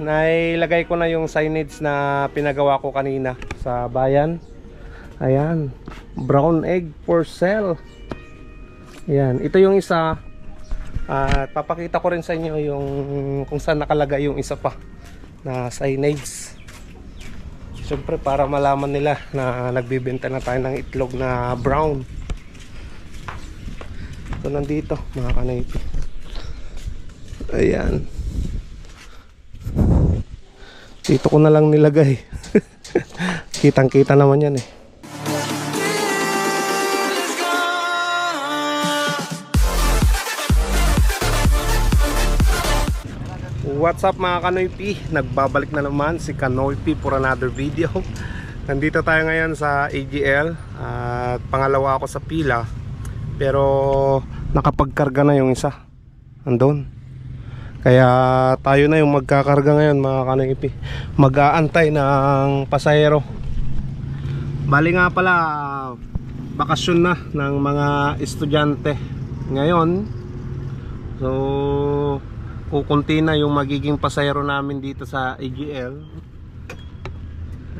Nailagay ko na yung signage na pinagawa ko kanina sa bayan. Ayan. Brown egg for sale. Ayan. Ito yung isa. At papakita ko rin sa inyo yung kung saan nakalagay yung isa pa na signage. Siyempre para malaman nila na nagbibenta na tayo ng itlog na brown. Ito nandito mga kanaypi. Ayan. Dito ko na lang nilagay. Kitang kita naman yan eh. What's up mga Kanoypi? Nagbabalik na naman si Kanoypi for another video. Nandito tayo ngayon sa AGL at pangalawa ako sa pila pero nakapagkarga na yung isa. Andun. Kaya tayo na yung magkakarga ngayon mga Kanoypi. Mag-aantay ng pasahero. Bali nga pala bakasyon na ng mga estudyante ngayon. So kukunti na yung magiging pasahero namin dito sa AGL.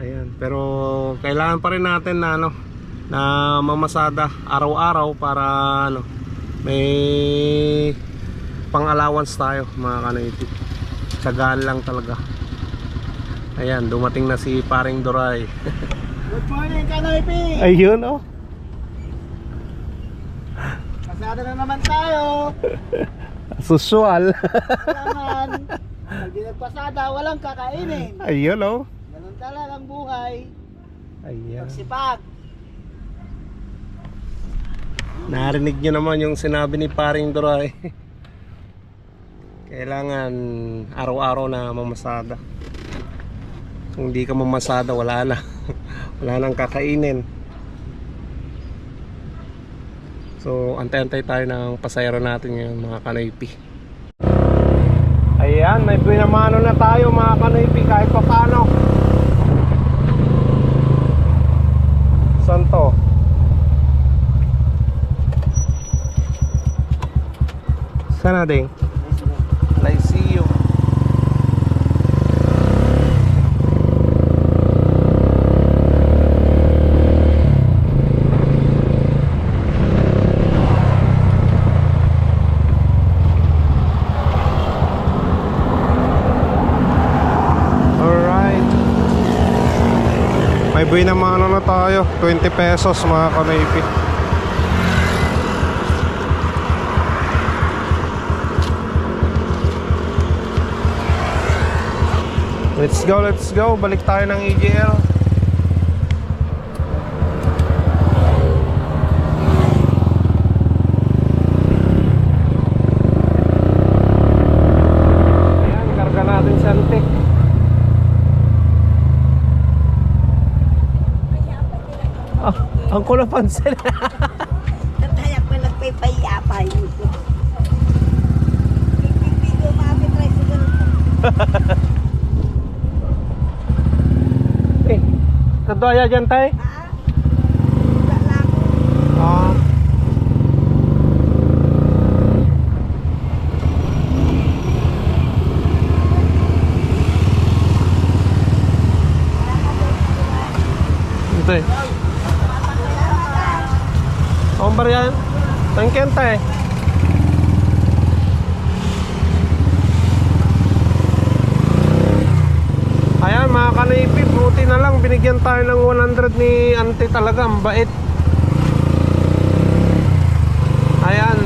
Ayan, pero kailangan pa rin natin na ano na mamasada araw-araw para ano may pang-allowance tayo mga kanaiti. Tsagaan lang talaga. Ayan, dumating na si paring Doray. Good morning, Kanoypi! Ayun oh. Kasada na naman tayo! Susual. Kailangan, pag nagpasada, walang kakainin. Ayun oh. Ganun talaga ang buhay. Ayan. Sipag. Narinig nyo naman yung sinabi ni paring Doray. Kailangan araw-araw na mamasada. Kung hindi ka mamasada, wala na. wala nang kakainin. So, antay-antay tayo ng pasayro natin ngayon mga kanaypi. Ayan, may pinamano na tayo mga kanaypi kahit pa paano. Saan to? Saan natin? Lyceum. Alright. May buhay na tayo. 20 pesos mga kanaypi. Let's go, let's go. Balik tayo ng EGL. Ayan, karga natin si Antik. Ah, ang kulo pansin. Tatayak ko nagpipayapay. Pipigo maapi tricycle. eh, kadaya dyan tayo. Ha? Wala lang. Ah. Ito eh. Tangken tayo. Ayan mga kanipip, buti na lang binigyan tayo ng 100 ni ante talaga, ang bait. Ayan,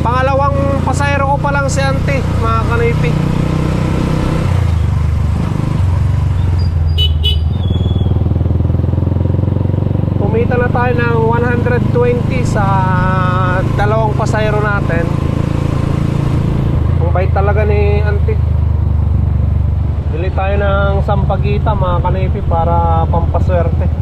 pangalawang pasahero ko pa lang si ante, mga kanipip. Kumita na tayo ng 120 sa dalawang pasahero natin. Ang bait talaga ni ante. Bili tayo ng sampagita mga kanipi para pampaswerte.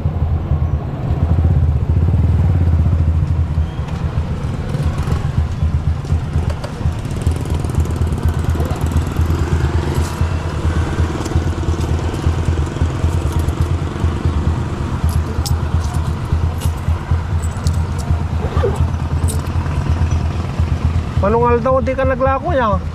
Daw, di ka naglako yan.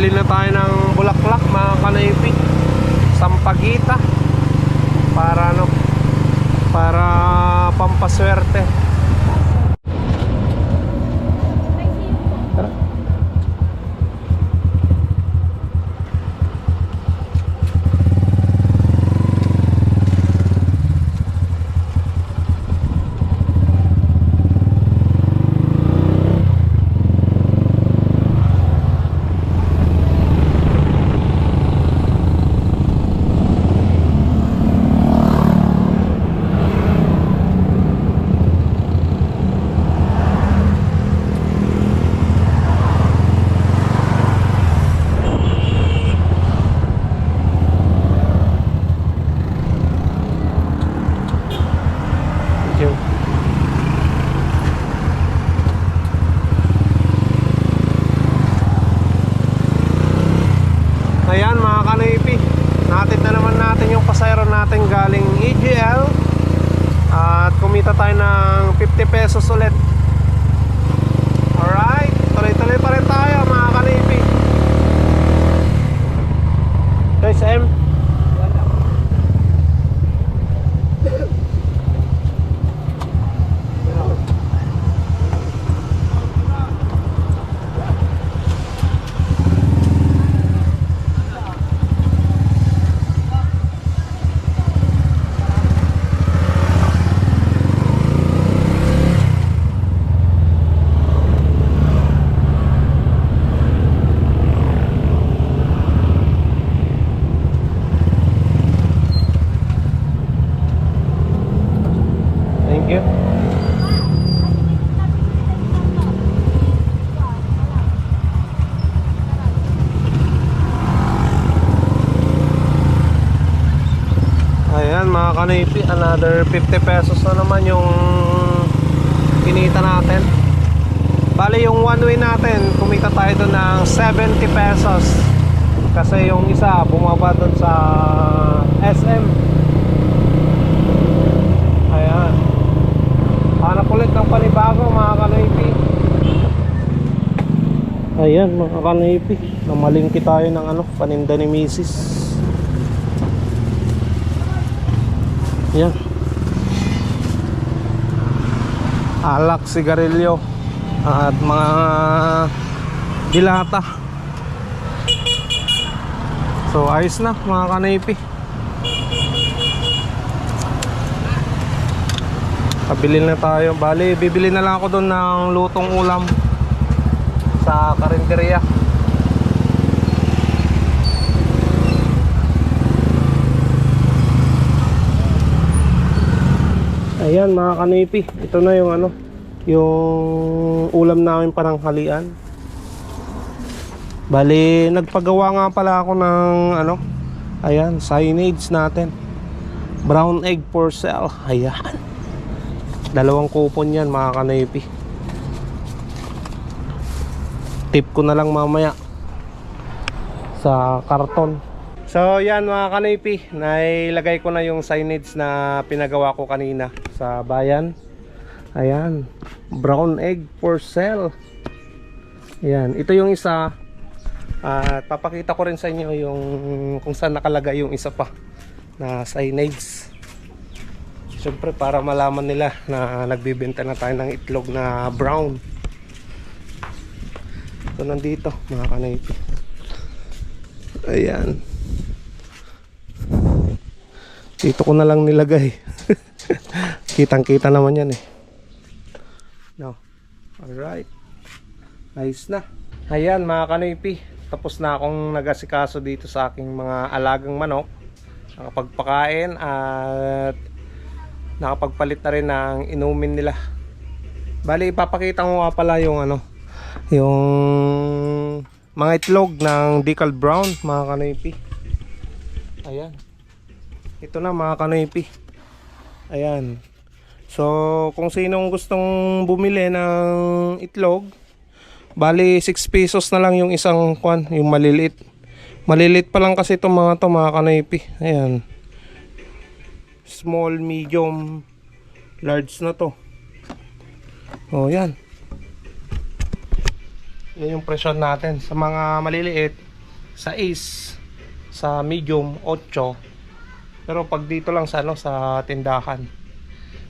Nakabili na tayo ng bulaklak mga kanaypi. Sampagita. Para ano? Para pampaswerte. Mga kanipi, another 50 pesos na naman yung kinita natin. Bali yung one way natin, kumita tayo doon ng 70 pesos. Kasi yung isa bumaba doon sa SM. Ayan. Hanap ulit ng panibago mga kanipi. Ayan mga kanipi. Namalingki tayo ng ano, paninda ni Mrs. Yan. Alak, sigarilyo at mga dilata. So ayos na mga kanaypi. Pabili na tayo. Bali, bibili na lang ako doon ng lutong ulam sa karinderya. Ayan mga kanipi, ito na yung ano, yung ulam namin pananghalian. Bali, nagpagawa nga pala ako ng ano, ayan, signage natin. Brown egg for sale. Ayan. Dalawang kupon yan mga kanipi. Tip ko na lang mamaya sa karton. So yan mga kanipi, nailagay ko na yung signage na pinagawa ko kanina sa bayan. Ayan, brown egg for sale. Ayan, ito yung isa. At papakita ko rin sa inyo yung kung saan nakalagay yung isa pa na signage. Siyempre para malaman nila na nagbibenta na tayo ng itlog na brown. So nandito mga kanipi. Ayan. Dito ko na lang nilagay. Kitang kita naman yan eh. No. Alright. Ayos na. Ayan mga kanipi. Tapos na akong nagasikaso dito sa aking mga alagang manok. Nakapagpakain at nakapagpalit na rin ng inumin nila. Bali ipapakita ko nga pala yung ano, yung mga itlog ng decal brown mga kanipi. Ayan. Ito na mga kanipi. Ayan. So, kung sinong gustong bumili ng itlog, bali 6 pesos na lang yung isang kwan, yung maliliit. Maliliit pa lang kasi itong mga to mga kanipi. Ayan. Small, medium, large na to. Oh, yan. Yan yung presyon natin. Sa mga maliliit, sa is, sa medium, 8. Pero pag dito lang sa, ano, sa tindahan.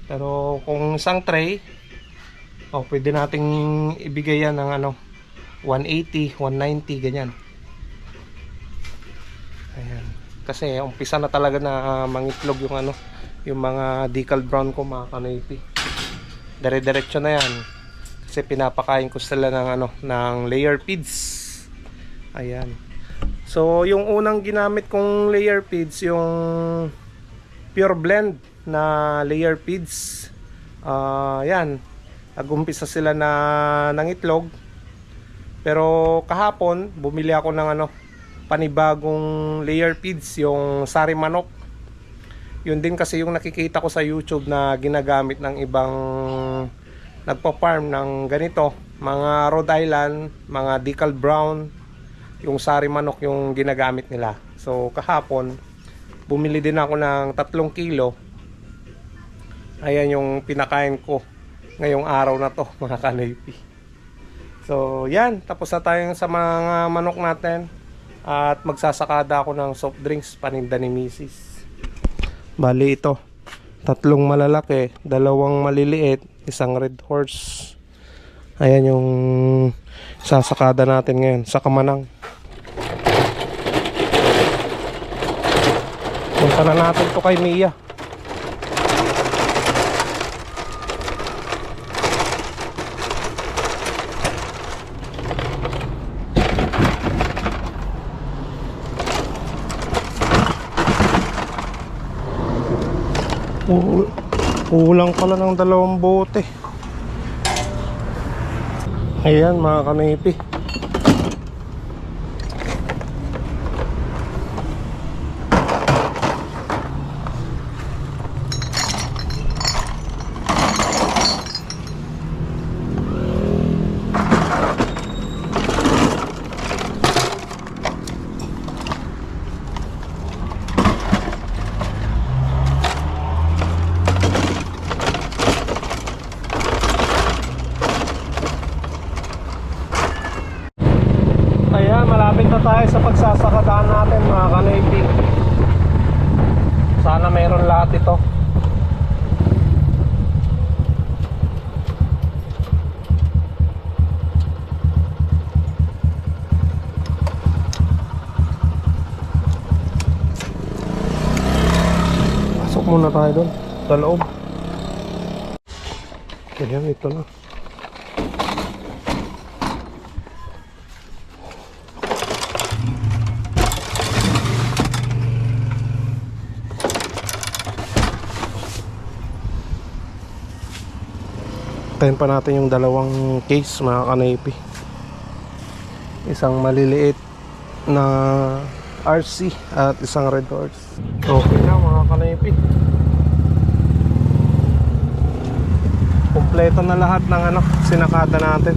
Pero kung isang tray, oh, pwede nating ibigay yan ng ano, 180, 190, ganyan. Ayan. Kasi umpisa na talaga na ah, mangitlog yung ano, yung mga decal brown ko mga kanoypi. Dire-diretso na yan. Kasi pinapakain ko sila ng ano, ng layer feeds. Ayan. So, yung unang ginamit kong layer feeds, yung pure blend na layer feeds. Ah, yan. Nagumpisa sila na ng itlog. Pero kahapon, bumili ako ng ano, panibagong layer feeds, yung sari manok. Yun din kasi yung nakikita ko sa YouTube na ginagamit ng ibang nagpa-farm ng ganito. Mga Rhode Island, mga decal brown, yung sari manok yung ginagamit nila. So kahapon, bumili din ako ng tatlong kilo. Ayan yung pinakain ko ngayong araw na to mga kanoypi. So yan, tapos na tayo sa mga manok natin. At magsasakada ako ng soft drinks paninda ni Mrs. Bali ito, tatlong malalaki, dalawang maliliit, isang red horse. Ayan yung sasakada natin ngayon sa Kamanang. Punta na natin to kay Mia. U- Ulang pala ng dalawang bote. Ayan mga kanipi. Ayan, malapit na tayo sa pagsasakadaan natin mga kanipi. Sana meron lahat ito. Pasok muna tayo doon sa loob. Ayan, ito na. Tayin pa natin yung dalawang case mga kanaypi. Isang maliliit na RC at isang red horse. Okay na mga kanaypi. Kompleto na lahat ng ano, sinakada natin.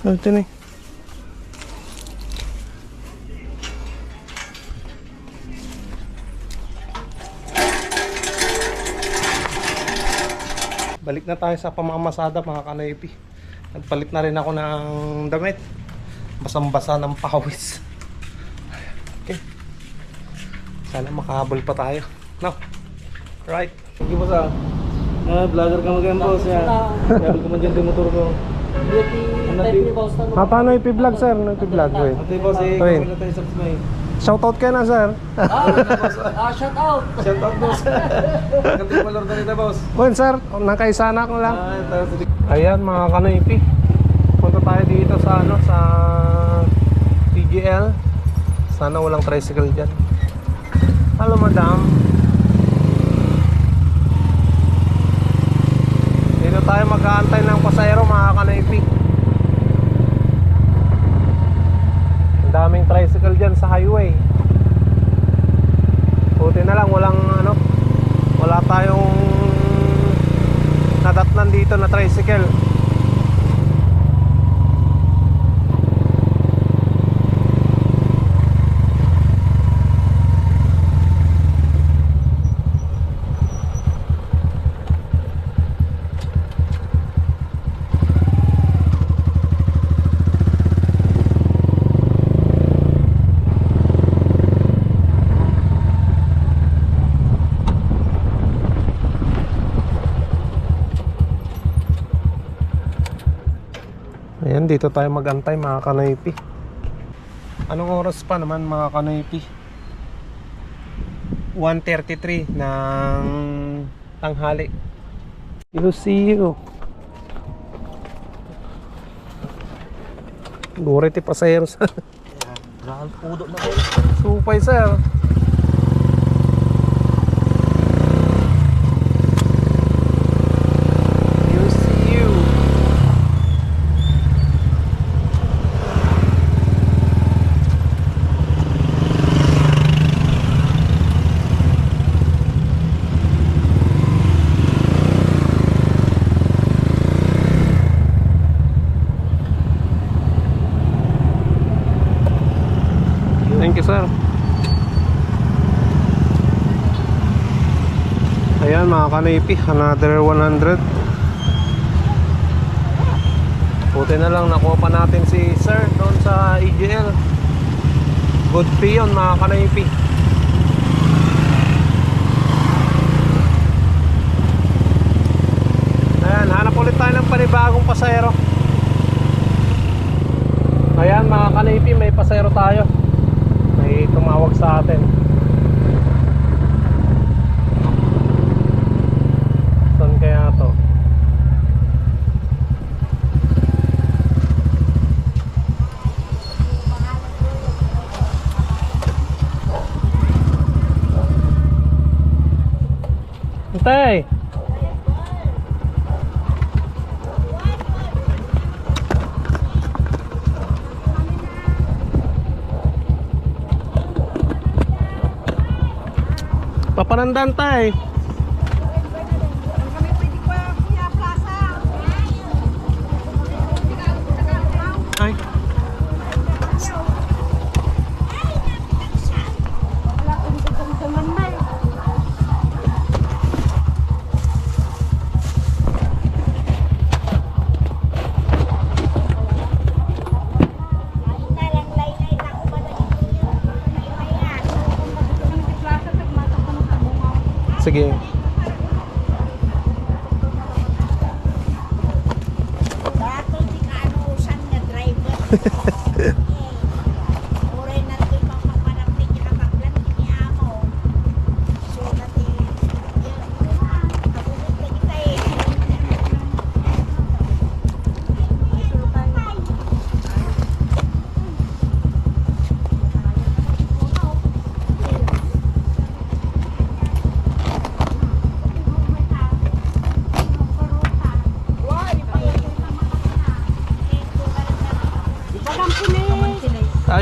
Ito ni. Balik na tayo sa pamamasada mga kanaypi. Nagpalit na rin ako ng damit. Basang-basa ng pawis. Okay. Sana makahabol pa tayo. No? Right. Sige boss ah. Ah, vlogger ka mag boss ya. Sabi ko man dyan yung motor ko. Ah, paano ipi-vlog sir? Ano ipi-vlog ko eh? Ate boss eh, kung wala tayo subscribe. Shoutout ka na sir. Ah, shout out. Shout out boss. Kating malor na nito boss. Well sir, nakaisana ko lang. Ah, ito. Ayan mga kanoipi. Punta tayo dito sa ano sa PGL. Sana walang tricycle dyan. Hello, madam. Dito tayo mag-aantay ng pasayro mga kanaypi. Ang daming tricycle dyan sa highway. Buti na lang walang ano, wala tayong nadatnan dito na tricycle. Ayan, dito tayo magantay mga kanoypi. Anong oras pa naman mga kanoypi? 1.33 ng tanghali. We'll see you. Guriti pasayeros. Grabe, pudo na kayo. Supay sir. 180 another 100 buti na lang nakuha pa natin si sir doon sa EGL good fee yun mga kanaypi. Ayan hanap ulit tayo ng panibagong pasero ayan mga kanaypi may pasero tayo. May tumawag sa atin. Papanandan tayo.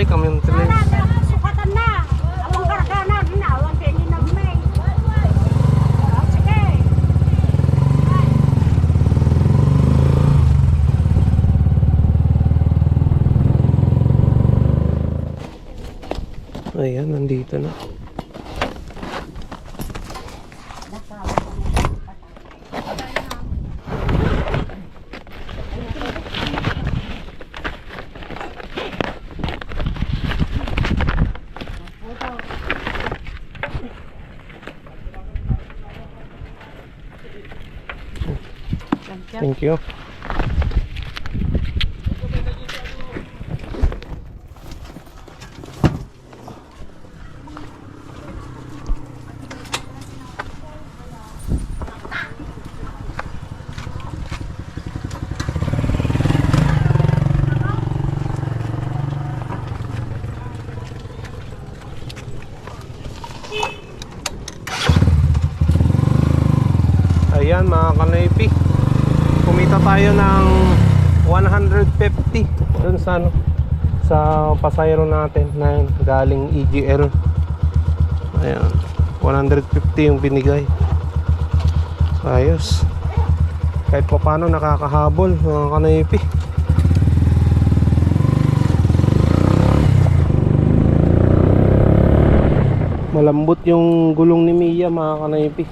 Kami Wala, tuloy. sukatan na. Awang karagana, ginawan kayo ni Nagmay. Ah, Sige. Ayan, nandito na. Thank you. Dun sa sa pasayro natin na yun, galing EGL ayan 150 yung binigay. Ayos. Kahit pa paano nakakahabol mga kanaypi. Malambot yung gulong ni Mia mga kanaypi.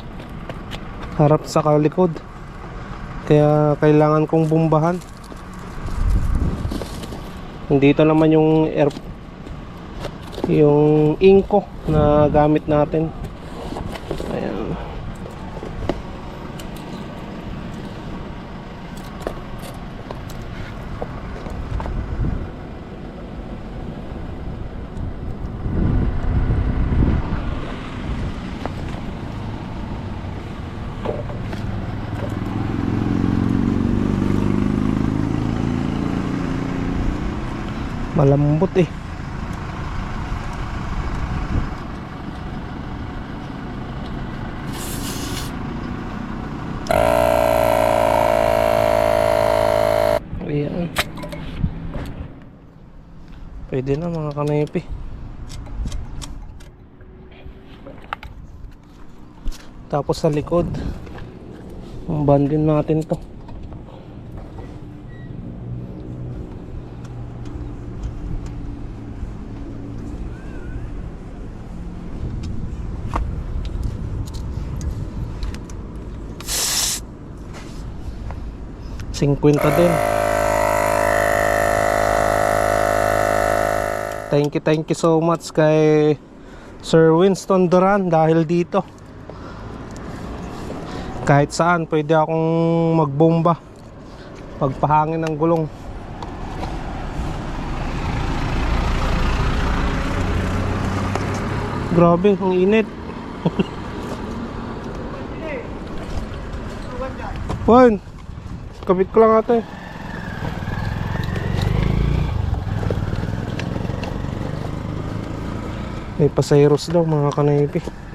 Harap sa kalikod. Kaya kailangan kong bumbahan dito naman yung air yung inko na gamit natin. Ayan malambot eh. Ayan. Pwede na mga kanepi tapos sa likod bandin natin to Singkwenta din. Thank you, thank you so much kay Sir Winston Duran dahil dito. Kahit saan pwede akong magbomba. Pagpahangin ng gulong. Grabe, ang init. Juan, Kabit ko lang ate. May pasayros daw mga kanaypi.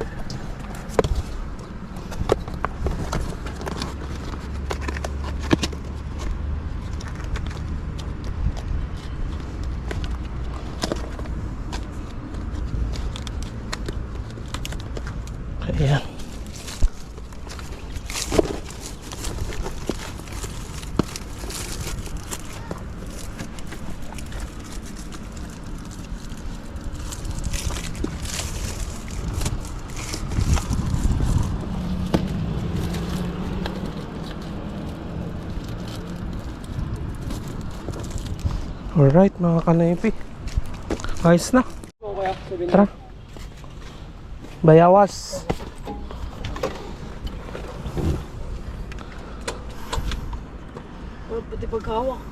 Alright mga kanaypi. Ayos na. Tara. Bayawas. Pati pagkawak.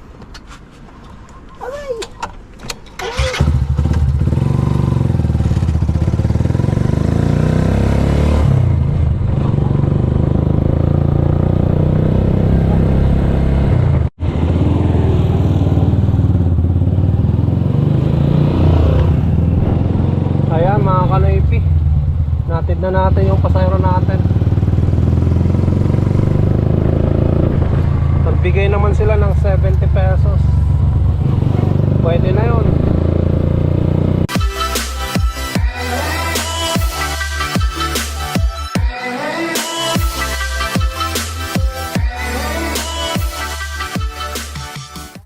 Ayan mga kanaypi. Natid na natin yung pasayro